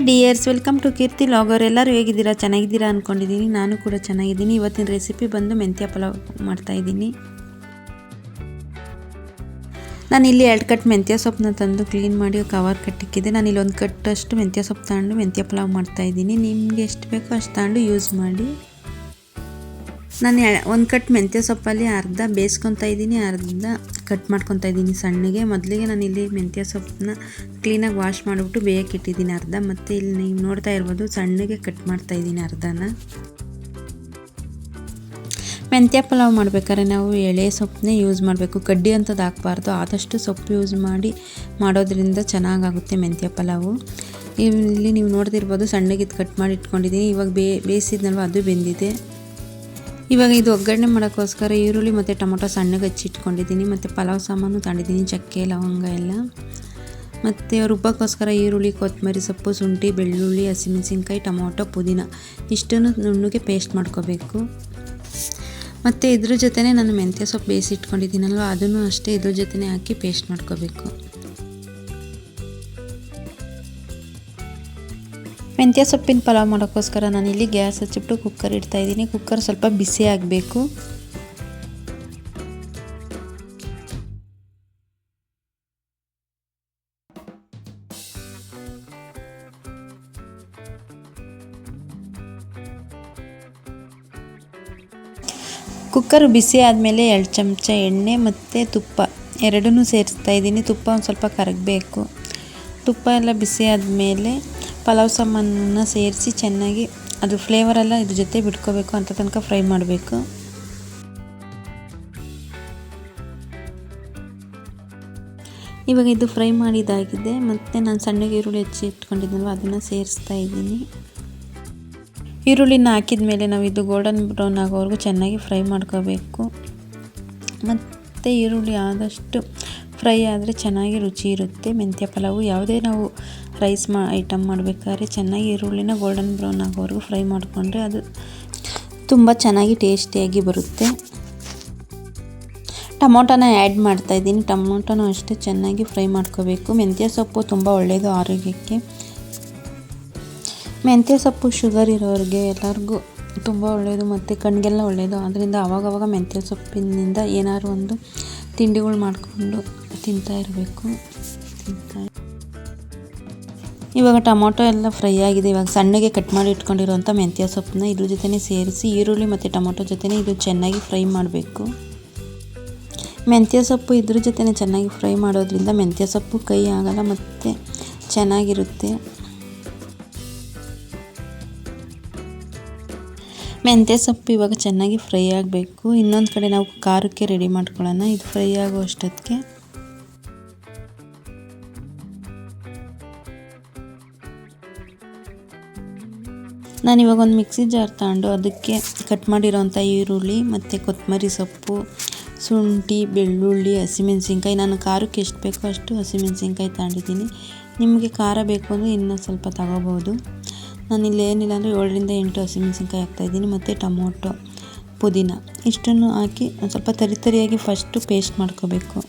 Hi dears welcome to Keerthi vlogger ಎಲ್ಲರೂ ಹೇಗಿದ್ದೀರಾ? ಚೆನ್ನಾಗಿದ್ದೀರಾ ಅಂದ್ಕೊಂಡಿದ್ದೀನಿ ನಾನು ಕೂಡ ಚೆನ್ನಾಗಿದ್ದೀನಿ. ಇವತ್ತಿನ ರೆಸಿಪಿ ಬಂದು ಮೆಂತ್ಯ ಪಲಾವ್ ಮಾಡ್ತಾಯಿದ್ದೀನಿ ನಾನು ಇಲ್ಲಿ ಎರಡು ಕಟ್ ಮೆಂತ್ಯ ಸೊಪ್ಪನ್ನ ತಂದು ಕ್ಲೀನ್ ಮಾಡಿ ಕವರ್ ಕಟ್ಟಿಕ್ಕಿದೆ. ನಾನು ಇಲ್ಲಿ ಒಂದು ಕಟ್ಟಷ್ಟು ಮೆಂತ್ಯ ಸೊಪ್ಪು ತಗೊಂಡು ಮೆಂತ್ಯ ಪಲಾವ್ ಮಾಡ್ತಾಯಿದ್ದೀನಿ ನಿಮಗೆ ಎಷ್ಟು ಬೇಕೋ ಅಷ್ಟು ತಗೊಂಡು ಯೂಸ್ ಮಾಡಿ. ನಾನು ಒಂದು ಕಟ್ ಮೆಂತ್ಯ ಸೊಪ್ಪಲ್ಲಿ ಅರ್ಧ ಬೇಯಿಸ್ಕೊತಾ ಇದ್ದೀನಿ, ಅರ್ಧ ಕಟ್ ಮಾಡ್ಕೊತಾ ಇದ್ದೀನಿ ಸಣ್ಣಗೆ. ಮೊದಲಿಗೆ ನಾನು ಇಲ್ಲಿ ಮೆಂತ್ಯ ಸೊಪ್ಪನ್ನ ಕ್ಲೀನಾಗಿ ವಾಶ್ ಮಾಡಿಬಿಟ್ಟು ಬೇಯಕ್ಕೆ ಇಟ್ಟಿದ್ದೀನಿ ಅರ್ಧ. ಮತ್ತು ಇಲ್ಲಿ ನೀವು ನೋಡ್ತಾ ಇರ್ಬೋದು ಸಣ್ಣಗೆ ಕಟ್ ಮಾಡ್ತಾ ಇದ್ದೀನಿ ಅರ್ಧನ. ಮೆಂತ್ಯ ಪಲಾವ್ ಮಾಡ್ಬೇಕಾದ್ರೆ ನಾವು ಎಳೆ ಸೊಪ್ಪನ್ನೇ ಯೂಸ್ ಮಾಡಬೇಕು. ಕಡ್ಡಿ ಅಂಥದ್ದು ಹಾಕ್ಬಾರ್ದು. ಆದಷ್ಟು ಸೊಪ್ಪು ಯೂಸ್ ಮಾಡಿ ಮಾಡೋದ್ರಿಂದ ಚೆನ್ನಾಗಾಗುತ್ತೆ ಮೆಂತ್ಯ ಪಲಾವು. ಇಲ್ಲಿ ನೀವು ನೋಡ್ತಿರ್ಬೋದು ಸಣ್ಣಗೆ ಕಟ್ ಮಾಡಿ ಇಟ್ಕೊಂಡಿದ್ದೀನಿ. ಇವಾಗ ಬೇಯಿಸಿದ್ನಲ್ವ, ಅದು ಬೆಂದಿದೆ. ಇವಾಗ ಇದು ಒಗ್ಗರಣೆ ಮಾಡೋಕ್ಕೋಸ್ಕರ ಈರುಳ್ಳಿ ಮತ್ತು ಟೊಮೊಟೊ ಸಣ್ಣಗೆ ಹಚ್ಚಿಟ್ಕೊಂಡಿದ್ದೀನಿ. ಮತ್ತು ಪಲಾವ್ ಸಾಮಾನು ತಗೊಂಡಿದ್ದೀನಿ ಚಕ್ಕೆ, ಲವಂಗ ಎಲ್ಲ. ಮತ್ತು ರುಬ್ಬಕ್ಕೋಸ್ಕರ ಈರುಳ್ಳಿ, ಕೊತ್ತಂಬರಿ ಸೊಪ್ಪು, ಶುಂಠಿ, ಬೆಳ್ಳುಳ್ಳಿ, ಹಸಿಮೆಣಸಿನ್ಕಾಯಿ, ಟೊಮೊಟೊ, ಪುದೀನ. ಇಷ್ಟನ್ನು ನುಣ್ಣಗೆ ಪೇಸ್ಟ್ ಮಾಡ್ಕೋಬೇಕು. ಮತ್ತು ಇದ್ರ ಜೊತೆನೇ ನಾನು ಮೆಂತ್ಯ ಸೊಪ್ಪು ಬೇಯಿಸಿಟ್ಕೊಂಡಿದ್ದೀನಲ್ವ, ಅದನ್ನು ಅಷ್ಟೇ ಇದ್ರ ಜೊತೆನೇ ಹಾಕಿ ಪೇಸ್ಟ್ ಮಾಡ್ಕೋಬೇಕು. ಮೆಂತ್ಯ ಸೊಪ್ಪಿನ ಪಲಾವ್ ಮಾಡೋಕ್ಕೋಸ್ಕರ ನಾನಿಲ್ಲಿ ಗ್ಯಾಸ್ ಹಚ್ಚಿಬಿಟ್ಟು ಕುಕ್ಕರ್ ಇಡ್ತಾಯಿದ್ದೀನಿ ಕುಕ್ಕರ್ ಸ್ವಲ್ಪ ಬಿಸಿ ಆಗಬೇಕು. ಕುಕ್ಕರ್ ಬಿಸಿ ಆದಮೇಲೆ ಎರಡು ಚಮಚ ಎಣ್ಣೆ ಮತ್ತು ತುಪ್ಪ ಎರಡನ್ನೂ ಸೇರಿಸ್ತಾ ಇದ್ದೀನಿ. ತುಪ್ಪ ಒಂದು ಸ್ವಲ್ಪ ಕರಗಬೇಕು. ತುಪ್ಪ ಎಲ್ಲ ಬಿಸಿ ಆದಮೇಲೆ ಪಲಾವ್ ಸಾಮಾನನ್ನು ಸೇರಿಸಿ ಚೆನ್ನಾಗಿ ಅದು ಫ್ಲೇವರೆಲ್ಲ ಇದ್ರ ಜೊತೆ ಬಿಟ್ಕೋಬೇಕು ಅಂತ ತನಕ ಫ್ರೈ ಮಾಡಬೇಕು. ಇವಾಗ ಇದು ಫ್ರೈ ಮಾಡಿದಾಗಿದೆ. ಮತ್ತು ನಾನು ಸಣ್ಣಗೆ ಈರುಳ್ಳಿ ಹೆಚ್ಚಿ ಇಟ್ಕೊಂಡಿದ್ದೆನಲ್ವ ಅದನ್ನು ಸೇರಿಸ್ತಾ ಇದ್ದೀನಿ. ಈರುಳ್ಳಿನ ಹಾಕಿದ ಮೇಲೆ ನಾವು ಇದು ಗೋಲ್ಡನ್ ಬ್ರೌನ್ ಆಗೋವರೆಗೂ ಚೆನ್ನಾಗಿ ಫ್ರೈ ಮಾಡ್ಕೋಬೇಕು. ಮತ್ತು ಈರುಳ್ಳಿ ಆದಷ್ಟು ಫ್ರೈ ಆದರೆ ಚೆನ್ನಾಗಿ ರುಚಿ ಇರುತ್ತೆ. ಮೆಂತ್ಯ ಪಲಾವು ಯಾವುದೇ ನಾವು ರೈಸ್ ಮಾ, ಐಟಮ್ ಮಾಡಬೇಕಾದ್ರೆ ಚೆನ್ನಾಗಿ ಈರುಳ್ಳಿನ ಗೋಲ್ಡನ್ ಬ್ರೌನ್ ಆಗೋವರೆಗೂ ಫ್ರೈ ಮಾಡಿಕೊಂಡ್ರೆ ಅದು ತುಂಬ ಚೆನ್ನಾಗಿ ಟೇಸ್ಟಿಯಾಗಿ ಬರುತ್ತೆ. ಟೊಮೊಟೊನ ಆ್ಯಡ್ ಮಾಡ್ತಾಯಿದ್ದೀನಿ ಟೊಮೊಟೊನೂ ಅಷ್ಟೇ ಚೆನ್ನಾಗಿ ಫ್ರೈ ಮಾಡ್ಕೋಬೇಕು. ಮೆಂತ್ಯ ಸೊಪ್ಪು ತುಂಬ ಒಳ್ಳೆಯದು ಆರೋಗ್ಯಕ್ಕೆ. ಮೆಂತ್ಯ ಸೊಪ್ಪು ಶುಗರ್ ಇರೋರಿಗೆ ಎಲ್ಲರಿಗೂ ತುಂಬ ಒಳ್ಳೆಯದು ಮತ್ತು ಕಣ್ಗೆಲ್ಲ ಒಳ್ಳೆಯದು ಆದ್ದರಿಂದ ಅವಾಗವಾಗ ಮೆಂತ್ಯ ಸೊಪ್ಪಿನಿಂದ ಏನಾದ್ರು ಒಂದು ತಿಂಡಿಗಳು ಮಾಡಿಕೊಂಡು ತಿಂತಾ ಇರಬೇಕು. ತಿಂತಾ ಇವಾಗ ಟೊಮೊಟೊ ಎಲ್ಲ ಫ್ರೈ ಆಗಿದೆ. ಇವಾಗ ಸಣ್ಣಗೆ ಕಟ್ ಮಾಡಿ ಇಟ್ಕೊಂಡಿರುವಂಥ ಮೆಂತ್ಯ ಸೊಪ್ಪನ್ನ ಇದ್ರ ಜೊತೆ ಸೇರಿಸಿ ಈರುಳ್ಳಿ ಮತ್ತು ಟೊಮೊಟೊ ಜೊತೆ ಇದು ಚೆನ್ನಾಗಿ ಫ್ರೈ ಮಾಡಬೇಕು. ಮೆಂತ್ಯ ಸೊಪ್ಪು ಇದ್ರ ಜೊತೆ ಚೆನ್ನಾಗಿ ಫ್ರೈ ಮಾಡೋದ್ರಿಂದ ಮೆಂತ್ಯ ಸೊಪ್ಪು ಕೈ ಆಗಲ್ಲ, ಮತ್ತು ಚೆನ್ನಾಗಿರುತ್ತೆ. ಮೆಂತ್ಯ ಸೊಪ್ಪು ಇವಾಗ ಚೆನ್ನಾಗಿ ಫ್ರೈ ಆಗಬೇಕು. ಇನ್ನೊಂದು ಕಡೆ ನಾವು ಖಾರಕ್ಕೆ ರೆಡಿ ಮಾಡ್ಕೊಳ್ಳೋಣ. ಇದು ಫ್ರೈ ಆಗೋ ಅಷ್ಟೊತ್ತಿಗೆ ನಾನಿವಾಗ ಒಂದು ಮಿಕ್ಸಿ ಜಾರ್ ತಗೊಂಡು ಅದಕ್ಕೆ ಕಟ್ ಮಾಡಿರೋಂಥ ಈರುಳ್ಳಿ ಮತ್ತು ಕೊತ್ತಂಬರಿ ಸೊಪ್ಪು, ಶುಂಠಿ, ಬೆಳ್ಳುಳ್ಳಿ, ಹಸಿಮೆಣ್ಸಿನ್ಕಾಯಿ. ನಾನು ಖಾರಕ್ಕೆ ಎಷ್ಟು ಬೇಕೋ ಅಷ್ಟು ಹಸಿಮೆಣ್ಸಿನ್ಕಾಯಿ ತಗೊಂಡಿದ್ದೀನಿ. ನಿಮಗೆ ಖಾರ ಬೇಕು ಅಂದರೆ ಇನ್ನೂ ಸ್ವಲ್ಪ ತಗೋಬೋದು. ನಾನಿಲ್ಲಿ ಏನಿಲ್ಲ ಅಂದರೆ ಏಳರಿಂದ ಎಂಟು ಹಸಿಮೆಣ್ಸಿನ್ಕಾಯಿ ಹಾಕ್ತಾಯಿದ್ದೀನಿ ಮತ್ತು ಟೊಮೊಟೊ, ಪುದೀನ. ಇಷ್ಟನ್ನು ಹಾಕಿ ಸ್ವಲ್ಪ ತರಿ ತರಿಯಾಗಿ ಫಸ್ಟು ಪೇಸ್ಟ್ ಮಾಡ್ಕೋಬೇಕು.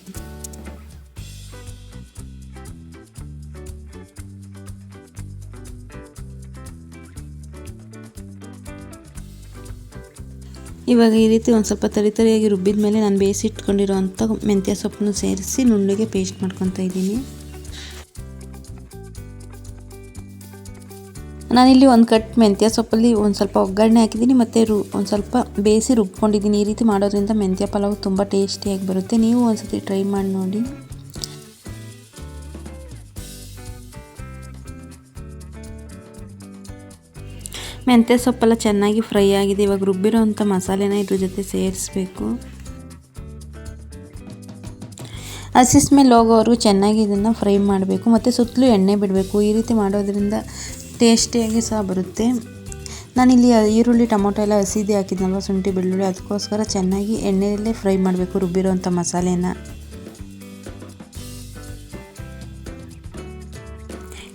ಇವಾಗ ಈ ರೀತಿ ಒಂದು ಸ್ವಲ್ಪ ತರಿ ತರಿಯಾಗಿ ರುಬ್ಬಿದ ಮೇಲೆ ನಾನು ಬೇಯಿಸಿಟ್ಕೊಂಡಿರೋವಂಥ ಮೆಂತ್ಯ ಸೊಪ್ಪನ್ನು ಸೇರಿಸಿ ನುಣ್ಣಗೆ ಪೇಸ್ಟ್ ಮಾಡ್ಕೊತಾ ಇದ್ದೀನಿ. ನಾನಿಲ್ಲಿ ಒಂದು ಕಟ್ ಮೆಂತ್ಯ ಸೊಪ್ಪಲ್ಲಿ ಒಂದು ಸ್ವಲ್ಪ ಒಗ್ಗರಣೆ ಹಾಕಿದ್ದೀನಿ, ಮತ್ತು ರು, ಒಂದು ಸ್ವಲ್ಪ ಬೇಯಿಸಿ ರುಬ್ಕೊಂಡಿದ್ದೀನಿ. ಈ ರೀತಿ ಮಾಡೋದ್ರಿಂದ ಮೆಂತ್ಯ ಪಲಾವ್ ತುಂಬ ಟೇಸ್ಟಿಯಾಗಿ ಬರುತ್ತೆ. ನೀವು ಒಂದು ಸತಿ ಟ್ರೈ ಮಾಡಿ ನೋಡಿ. ಮೆಂತ್ಯ ಸೊಪ್ಪೆಲ್ಲ ಚೆನ್ನಾಗಿ ಫ್ರೈ ಆಗಿದೆ. ಇವಾಗ ರುಬ್ಬಿರೋಂಥ ಮಸಾಲೆನ ಇದ್ರ ಜೊತೆ ಸೇರಿಸ್ಬೇಕು. ಹಸಿಸ್ ಮೇಲೆ ಹೋಗೋವರೆಗೂ ಚೆನ್ನಾಗಿ ಇದನ್ನು ಫ್ರೈ ಮಾಡಬೇಕು. ಮತ್ತು ಸುತ್ತಲೂ ಎಣ್ಣೆ ಬಿಡಬೇಕು. ಈ ರೀತಿ ಮಾಡೋದ್ರಿಂದ ಟೇಸ್ಟಿಯಾಗಿ ಸಹ ಬರುತ್ತೆ. ನಾನಿಲ್ಲಿ ಈರುಳ್ಳಿ, ಟೊಮೊಟೊ ಎಲ್ಲ ಹಸಿದೇ ಹಾಕಿದ್ನಲ್ವ, ಶುಂಠಿ, ಬೆಳ್ಳುಳ್ಳಿ. ಅದಕ್ಕೋಸ್ಕರ ಚೆನ್ನಾಗಿ ಎಣ್ಣೆಯಲ್ಲೇ ಫ್ರೈ ಮಾಡಬೇಕು ರುಬ್ಬಿರೋವಂಥ ಮಸಾಲೆನ.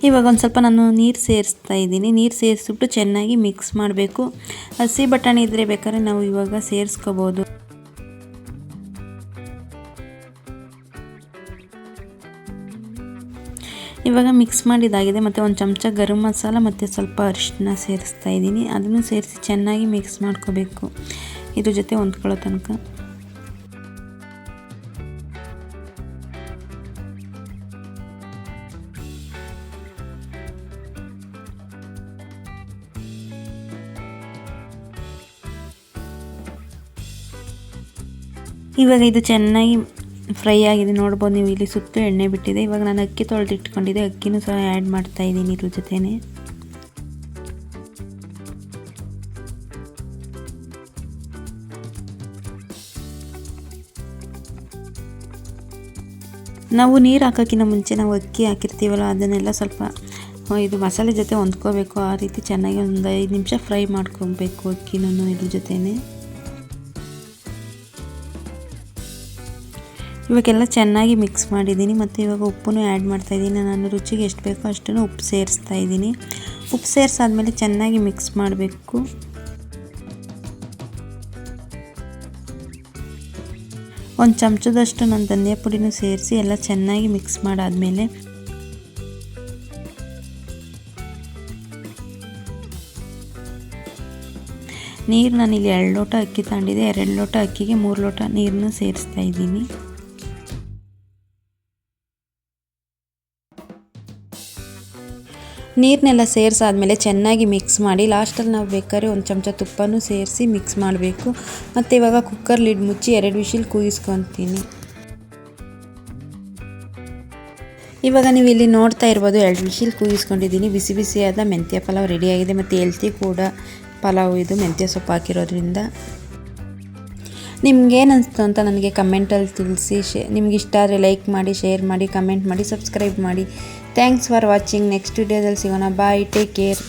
ಇವಾಗ ಒಂದು ಸ್ವಲ್ಪ ನಾನು ನೀರು ಸೇರಿಸ್ತಾ ಇದ್ದೀನಿ. ನೀರು ಸೇರಿಸ್ಬಿಟ್ಟು ಚೆನ್ನಾಗಿ ಮಿಕ್ಸ್ ಮಾಡಬೇಕು. ಹಸಿ ಬಟಾಣಿ ಇದ್ದರೆ ಬೇಕಾದ್ರೆ ನಾವು ಇವಾಗ ಸೇರಿಸ್ಕೋಬೋದು. ಇವಾಗ ಮಿಕ್ಸ್ ಮಾಡಿದಾಗಿದೆ. ಮತ್ತು ಒಂದು ಚಮಚ ಗರಂ ಮಸಾಲ ಮತ್ತು ಸ್ವಲ್ಪ ಅರಿಶಿನ ಸೇರಿಸ್ತಾ ಇದ್ದೀನಿ. ಅದನ್ನು ಸೇರಿಸಿ ಚೆನ್ನಾಗಿ ಮಿಕ್ಸ್ ಮಾಡ್ಕೋಬೇಕು. ಇದ್ರ ಜೊತೆ ಹೊಂದ್ಕೊಳ್ಳೋ ತನಕ. ಇವಾಗ ಇದು ಚೆನ್ನಾಗಿ ಫ್ರೈ ಆಗಿದೆ. ನೋಡ್ಬೋದು ನೀವು ಇಲ್ಲಿ ಸುತ್ತು ಎಣ್ಣೆ ಬಿಟ್ಟಿದೆ. ಇವಾಗ ನಾನು ಅಕ್ಕಿ ತೊಳೆದಿಟ್ಕೊಂಡಿದ್ದೆ. ಅಕ್ಕಿನೂ ಸಹ ಆ್ಯಡ್ ಮಾಡ್ತಾ ಇದ್ದೀನಿ ಇದ್ರ ಜೊತೆಯೇ ನಾವು ನೀರು ಹಾಕೋಕ್ಕಿಂತ ಮುಂಚೆ ನಾವು ಅಕ್ಕಿ ಹಾಕಿರ್ತೀವಲ್ಲ, ಅದನ್ನೆಲ್ಲ ಸ್ವಲ್ಪ ಇದು ಮಸಾಲೆ ಜೊತೆ ಹೊಂದ್ಕೋಬೇಕು. ಆ ರೀತಿ ಚೆನ್ನಾಗಿ ಒಂದು ಐದು ನಿಮಿಷ ಫ್ರೈ ಮಾಡ್ಕೊಬೇಕು ಅಕ್ಕಿನೂ ಇದ್ರ ಜೊತೆನೆ. ಇವಾಗೆಲ್ಲ ಚೆನ್ನಾಗಿ ಮಿಕ್ಸ್ ಮಾಡಿದ್ದೀನಿ ಮತ್ತು ಇವಾಗ ಉಪ್ಪನ್ನು ಆ್ಯಡ್ ಮಾಡ್ತಾಯಿದ್ದೀನಿ ನಾನು ರುಚಿಗೆ ಎಷ್ಟು ಬೇಕೋ ಅಷ್ಟನ್ನು ಉಪ್ಪು ಸೇರಿಸ್ತಾ ಇದ್ದೀನಿ. ಉಪ್ಪು ಸೇರಿಸಾದ್ಮೇಲೆ ಚೆನ್ನಾಗಿ ಮಿಕ್ಸ್ ಮಾಡಬೇಕು. ಒಂದು ಚಮಚದಷ್ಟು ನಾನು ಧನಿಯಾ ಪುಡಿನೂ ಸೇರಿಸಿ ಎಲ್ಲ ಚೆನ್ನಾಗಿ ಮಿಕ್ಸ್ ಮಾಡಾದಮೇಲೆ ನೀರು ನಾನು ಇಲ್ಲಿ ಎರಡು ಲೋಟ ಅಕ್ಕಿ ತಗೊಂಡಿದ್ದೆ. ಎರಡು ಲೋಟ ಅಕ್ಕಿಗೆ ಮೂರು ಲೋಟ ನೀರನ್ನು ಸೇರಿಸ್ತಾ ಇದ್ದೀನಿ. ನೀರನ್ನೆಲ್ಲ ಸೇರಿಸಾದ್ಮೇಲೆ ಚೆನ್ನಾಗಿ ಮಿಕ್ಸ್ ಮಾಡಿ ಲಾಸ್ಟಲ್ಲಿ ನಾವು ಬೇಕಾದ್ರೆ ಒಂದು ಚಮಚ ತುಪ್ಪನೂ ಸೇರಿಸಿ ಮಿಕ್ಸ್ ಮಾಡಬೇಕು. ಮತ್ತು ಇವಾಗ ಕುಕ್ಕರ್ ಲಿಡ್ ಮುಚ್ಚಿ ಎರಡು ವಿಷಿಲ್ ಕೂಗಿಸ್ಕೊತೀನಿ ಇವಾಗ ನೀವು ಇಲ್ಲಿ ನೋಡ್ತಾ ಇರ್ಬೋದು, ಎರಡು ವಿಷಿಲ್ ಕೂಗಿಸ್ಕೊಂಡಿದ್ದೀನಿ ಬಿಸಿ ಬಿಸಿಯಾದ ಮೆಂತ್ಯ ಪಲಾವ್ ರೆಡಿಯಾಗಿದೆ ಮತ್ತು ಎಲ್ತಿ ಕೂಡ ಪಲಾವ್ ಇದು ಮೆಂತ್ಯ ಸೊಪ್ಪು ಹಾಕಿರೋದ್ರಿಂದ. ನಿಮ್ಗೇನು ಅನಿಸ್ತು ಅಂತ ನನಗೆ ಕಮೆಂಟಲ್ಲಿ ತಿಳಿಸಿ, ಶೇ ನಿಮ್ಗೆ ಇಷ್ಟ ಆದರೆ ಲೈಕ್ ಮಾಡಿ ಶೇರ್ ಮಾಡಿ ಕಮೆಂಟ್ ಮಾಡಿ ಸಬ್ಸ್ಕ್ರೈಬ್ ಮಾಡಿ. ಥ್ಯಾಂಕ್ಸ್ ಫಾರ್ ವಾಚಿಂಗ್ ನೆಕ್ಸ್ಟ್ ವಿಡಿಯೋದಲ್ಲಿ ಸಿಗೋಣ. Bye take care